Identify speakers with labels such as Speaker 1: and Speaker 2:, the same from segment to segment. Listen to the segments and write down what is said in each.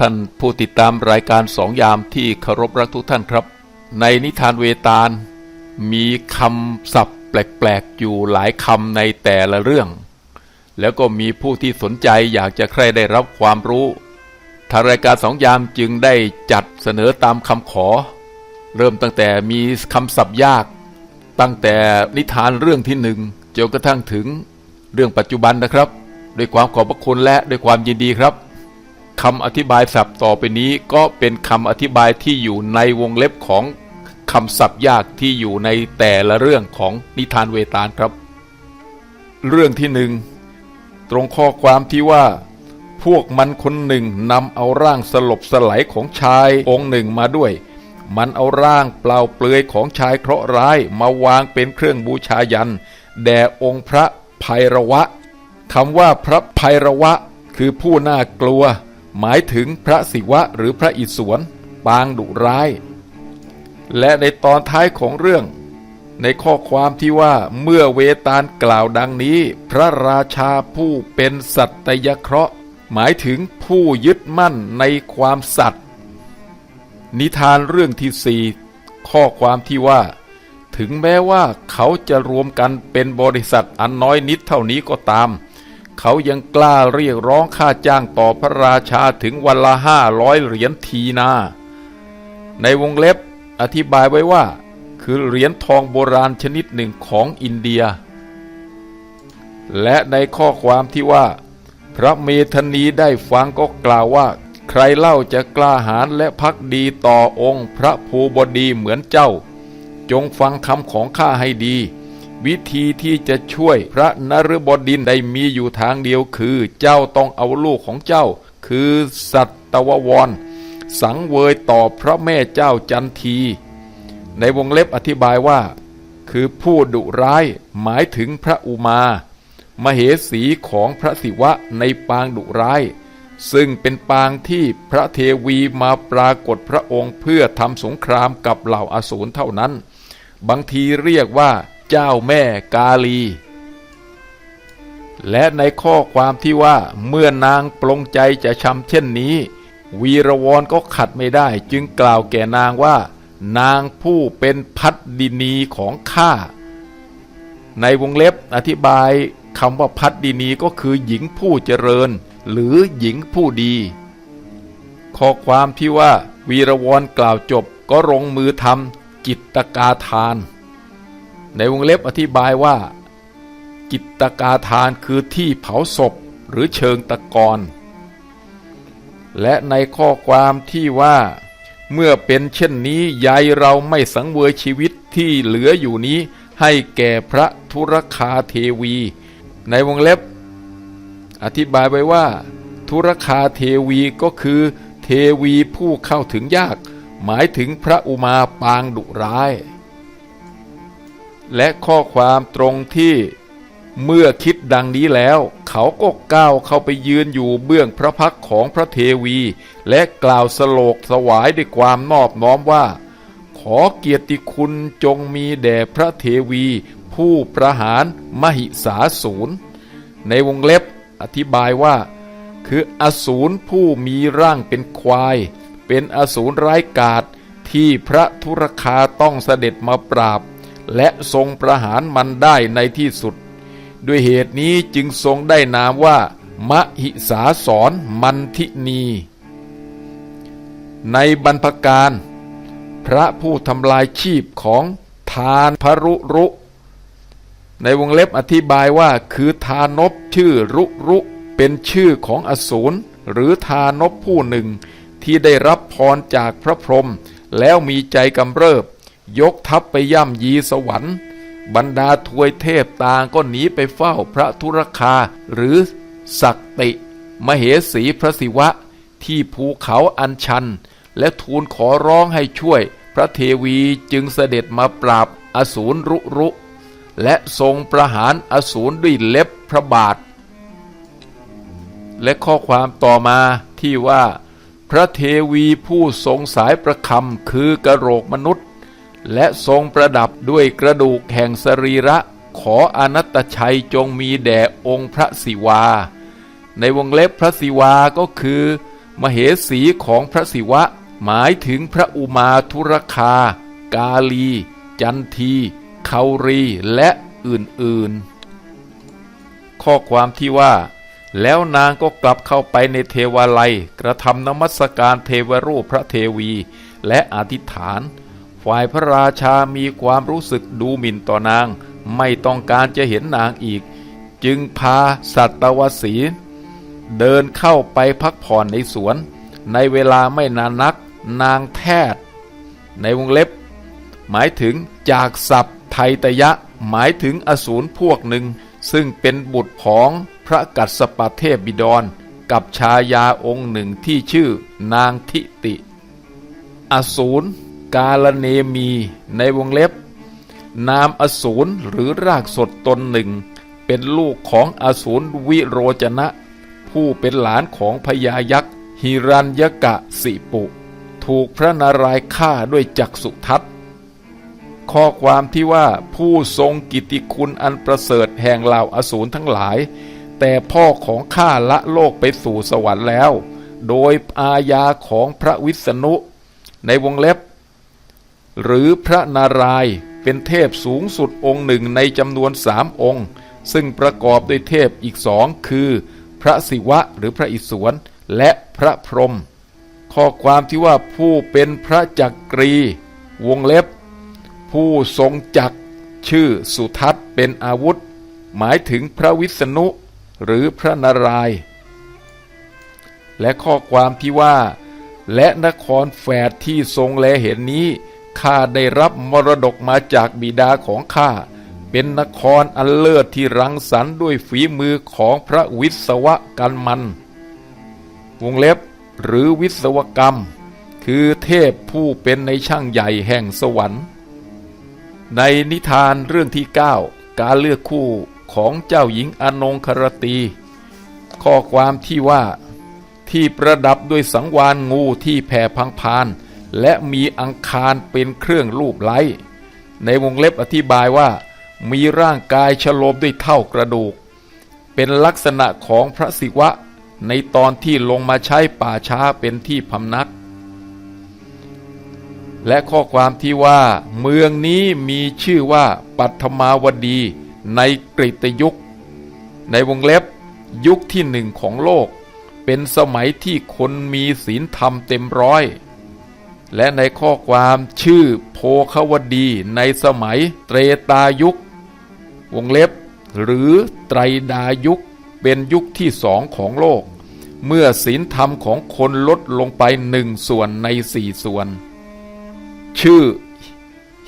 Speaker 1: ท่านผู้ติดตามรายการสองยามที่เคารพรักทุกท่านครับ ในนิทานเวตาล มีคำศัพท์แปลกๆอยู่หลายคำในแต่ละเรื่อง แล้วก็มีผู้ที่สนใจอยากจะใครได้รับความรู้ทางรายการสองยามจึงได้จัดเสนอตามคำขอ เริ่มตั้งแต่มีคำศัพท์ยาก ตั้งแต่นิทานเรื่องที่หนึ่งจนกระทั่งถึงเรื่องปัจจุบันนะครับ ด้วยความขอบพระคุณและด้วยความยินดีครับ คำอธิบายศัพท์ต่อไปนี้ก็เป็นคำอธิบายที่อยู่ในวงเล็บของคำศัพท์ยากที่อยู่ในแต่ละเรื่องของนิทานเวตาลครับ เรื่องที่หนึ่งตรงข้อความที่ว่า พวกมันคนหนึ่งนำเอาร่างสลบสลายของชายองค์หนึ่งมาด้วย มันเอาร่างเปล่าเปลือยของชายเคราะห์ร้ายมาวางเป็นเครื่องบูชายัน แด่องค์พระไพรวะคำว่าพระไพรวะ คือผู้น่ากลัว หมายถึงพระศิวะหรือพระอิศวรปางดุร้าย และในตอนท้ายของเรื่อง ในข้อความที่ว่าเมื่อเวตาลกล่าวดังนี้ พระราชาผู้เป็นสัตยเคราะห์ หมายถึงผู้ยึดมั่นในความสัตย์นิทานเรื่องที่สี่ข้อความที่ว่า ถึงแม้ว่าเขาจะรวมกันเป็นบริษัทอันน้อยนิดเท่านี้ก็ตาม เขายังกล้าเรียกร้องค่าจ้างต่อพระราชาถึงวันละห้าร้อยเหรียญทีนา ในวงเล็บอธิบายไว้ว่า คือเหรียญทองโบราณชนิดหนึ่งของอินเดีย และในข้อความที่ว่า พระเมธนีได้ฟังก็กล่าวว่า ใครเล่าจะกล้าหาญและพักดีต่อองค์พระภูบดีเหมือนเจ้า จงฟังคำของข้าให้ดี วิธีที่จะช่วยพระนฤบดินได้มีอยู่ทางเดียวคือ เจ้าต้องเอาลูกของเจ้า คือสัตววร สังเวยต่อพระแม่เจ้าจันที ในวงเล็บอธิบายว่า คือผู้ดุร้ายหมายถึงพระอุมา มเหสีของพระศิวะในปางดุร้าย ซึ่งเป็นปางที่พระเทวีมาปรากฏพระองค์เพื่อทำสงครามกับเหล่าอาสูรเท่านั้น บางทีเรียกว่า เจ้าแม่กาลี และในข้อความที่ว่าเมื่อนางปลงใจจะชำเช่นนี้ วีรวรก็ขัดไม่ได้ จึงกล่าวแก่นางว่า นางผู้เป็นพัดดินีของข้าในวงเล็บอธิบายคำว่าพัดดินีก็คือหญิงผู้เจริญ หรือหญิงผู้ดี ข้อความที่ว่าวีรวรกล่าวจบก็ลงมือทำกิตกาทาน ในวงเล็บอธิบายว่า กิตกาทานคือที่เผาศพหรือเชิงตะกอนและในข้อความที่ว่า เมื่อเป็นเช่นนี้ยายเราไม่สังเวยชีวิตที่เหลืออยู่นี้ ให้แก่พระธุรคาเทวี ในวงเล็บ อธิบายไว้ว่า ธุรคาเทวีก็คือเทวีผู้เข้าถึงยาก หมายถึงพระอุมาปางดุร้าย และข้อความตรงที่เมื่อคิดดังนี้แล้ว เขาก็ก้าวเข้าไปยืนอยู่เบื้องพระพักของพระเทวี และกล่าวสโลกสวายด้วยความนอบน้อมว่า ขอเกียรติคุณจงมีแด่พระเทวี ผู้ประหารมหิสาสูรในวงเล็บอธิบายว่า คืออสูรผู้มีร่างเป็นควาย เป็นอสูรร้ายกาจที่พระธุรคาต้องเสด็จมาปราบ และทรงประหารมันได้ในที่สุด ด้วยเหตุนี้จึงทรงได้นามว่ามหิสาสรมันทินี ในบรรพการ พระผู้ทำลายชีพของทานพรุรุ ในวงเล็บอธิบายว่าคือทานบชื่อรุรุเป็นชื่อของอสูรหรือทานบผู้หนึ่งที่ได้รับพรจากพระพรหมแล้วมีใจกำเริบ ยกทัพไปย่ำยีสวรรค์ บรรดาทวยเทพต่างก็หนีไปเฝ้าพระธุรคาหรือศักติ มเหสีพระศิวะ ที่ภูเขาอันชัน และทูลขอร้องให้ช่วย พระเทวีจึงเสด็จมาปราบอสูรรุรุ และทรงประหารอสูรด้วยเล็บพระบาท และข้อความต่อมาที่ว่า พระเทวีผู้ทรงสายประคำคือกระโหลกมนุษย์ และทรงประดับด้วยกระดูกแห่งสรีระ ขออนัตชัยจงมีแด่องค์พระศิวา ในวงเล็บพระศิวาก็คือ มเหสีของพระศิวะ หมายถึงพระอุมาทุรคา กาลี จันทีเคารีและอื่นๆ ข้อความที่ว่า แล้วนางก็กลับเข้าไปในเทวาลัย กระทำนมัสการเทวรูปพระเทวี และอธิษฐาน ฝ่ายพระราชามีความรู้สึกดูหมิ่นต่อนาง ไม่ต้องการจะเห็นนางอีก จึงพาสัตวสี เดินเข้าไปพักผ่อนในสวน ในเวลาไม่นานนักนางแทดในวงเล็บ หมายถึงจากศัพท์ไทยตยะ หมายถึงอสูรพวกหนึ่ง ซึ่งเป็นบุตรของพระกัสสปเทพบิดร กับชายาองค์หนึ่งที่ชื่อนางทิติ อสูร กาลเนมีในวงเล็บ นามอสูรหรือรากสดตนหนึ่ง เป็นลูกของอสูรวิโรจนะ ผู้เป็นหลานของพญายักษ์ฮิรัญยกะสิปุ ถูกพระนารายณ์ฆ่าด้วยจักษุทัศน์ข้อความที่ว่าผู้ทรงกิตติคุณอันประเสริฐแห่งเหล่าอสูรทั้งหลาย แต่พ่อของข้าละโลกไปสู่สวรรค์แล้ว โดยอาญาของพระวิษณุ ในวงเล็บ หรือพระนารายณ์เป็นเทพสูงสุดองค์หนึ่งในจำนวนสามองค์ ซึ่งประกอบด้วยเทพอีกสองคือ พระศิวะหรือพระอิศวรและพระพรหมข้อความที่ว่าผู้เป็นพระจักรี วงเล็บ ผู้ทรงจักรชื่อสุทัศน์เป็นอาวุธ หมายถึงพระวิษณุหรือพระนารายณ์และข้อความที่ว่า และนครแฝดที่ทรงแลเห็นนี้ ข้าได้รับมรดกมาจากบิดาของข้า เป็นนครอันเลิศที่รังสรรค์ด้วยฝีมือของพระวิศวกันมัน วงเล็บหรือวิศวกรรม คือเทพผู้เป็นในช่างใหญ่แห่งสวรรค์ ในนิทานเรื่องที่ 9 การเลือกคู่ของเจ้าหญิงอนงครตี ข้อความที่ว่าที่ประดับด้วยสังวานงูที่แผ่พังพาน และมีอังคารเป็นเครื่องรูปไล้ในวงเล็บอธิบายว่า มีร่างกายฉโลมด้วยเท่ากระดูก เป็นลักษณะของพระศิวะ ในตอนที่ลงมาใช้ป่าช้าเป็นที่พำนัก และข้อความที่ว่า เมืองนี้มีชื่อว่าปัทมาวดีในกริตยุค ในวงเล็บยุคที่หนึ่งของโลก เป็นสมัยที่คนมีศีลธรรมเต็มร้อย และในข้อความชื่อโพคาวดีในสมัยเตรตายุค วงเล็บ หรือไตรดายุคเป็นยุคที่สองของโลก เมื่อศีลธรรมของคนลดลงไปหนึ่งส่วนในสี่ส่วน ชื่อ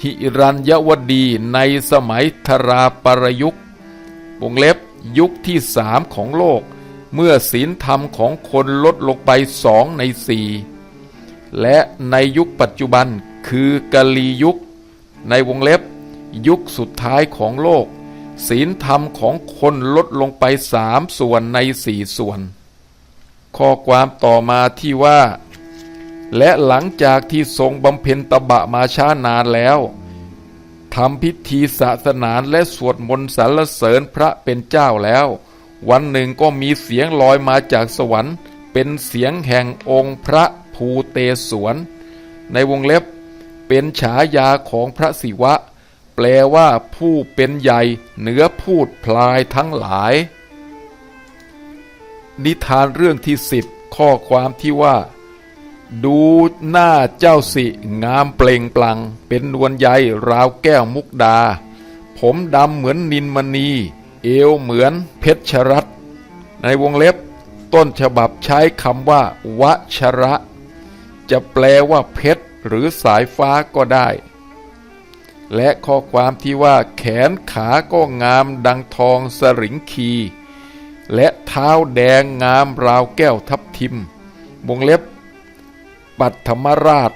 Speaker 1: หิรัญยวดีในสมัยธราปรยุค วงเล็บยุคที่สามของโลก เมื่อศีลธรรมของคนลดลงไปสองในสี่ และในยุคปัจจุบันคือกาลียุค ในวงเล็บ ยุคสุดท้ายของโลก ศีลธรรมของคนลดลงไปสามส่วนในสี่ส่วน ข้อความต่อมาที่ว่า และหลังจากที่ทรงบำเพ็ญตบะมาช้านานแล้วทำพิธีศาสนาและสวดมนต์สรรเสริญพระเป็นเจ้าแล้ว วันหนึ่งก็มีเสียงลอยมาจากสวรรค์ เป็นเสียงแห่งองค์พระ ภูเตศวรในวงเล็บเป็นฉายาของพระศิวะ แปลว่าผู้เป็นใหญ่เหนือพูดพลายทั้งหลาย นิทานเรื่องที่สิบข้อความที่ว่า ดูหน้าเจ้าสิ งามเปล่งปลัง เป็นนวลใยราวแก้วมุกดา ผมดำเหมือนนินมณี เอวเหมือนเพชรชรัตในวงเล็บต้นฉบับใช้คำว่า วชระ จะแปลว่าเพชรหรือสายฟ้าก็ได้ และข้อความที่ว่าแขนขาก็งามดังทองสริงคี และเท้าแดงงามราวแก้วทับทิม วงเล็บ ปัทมราช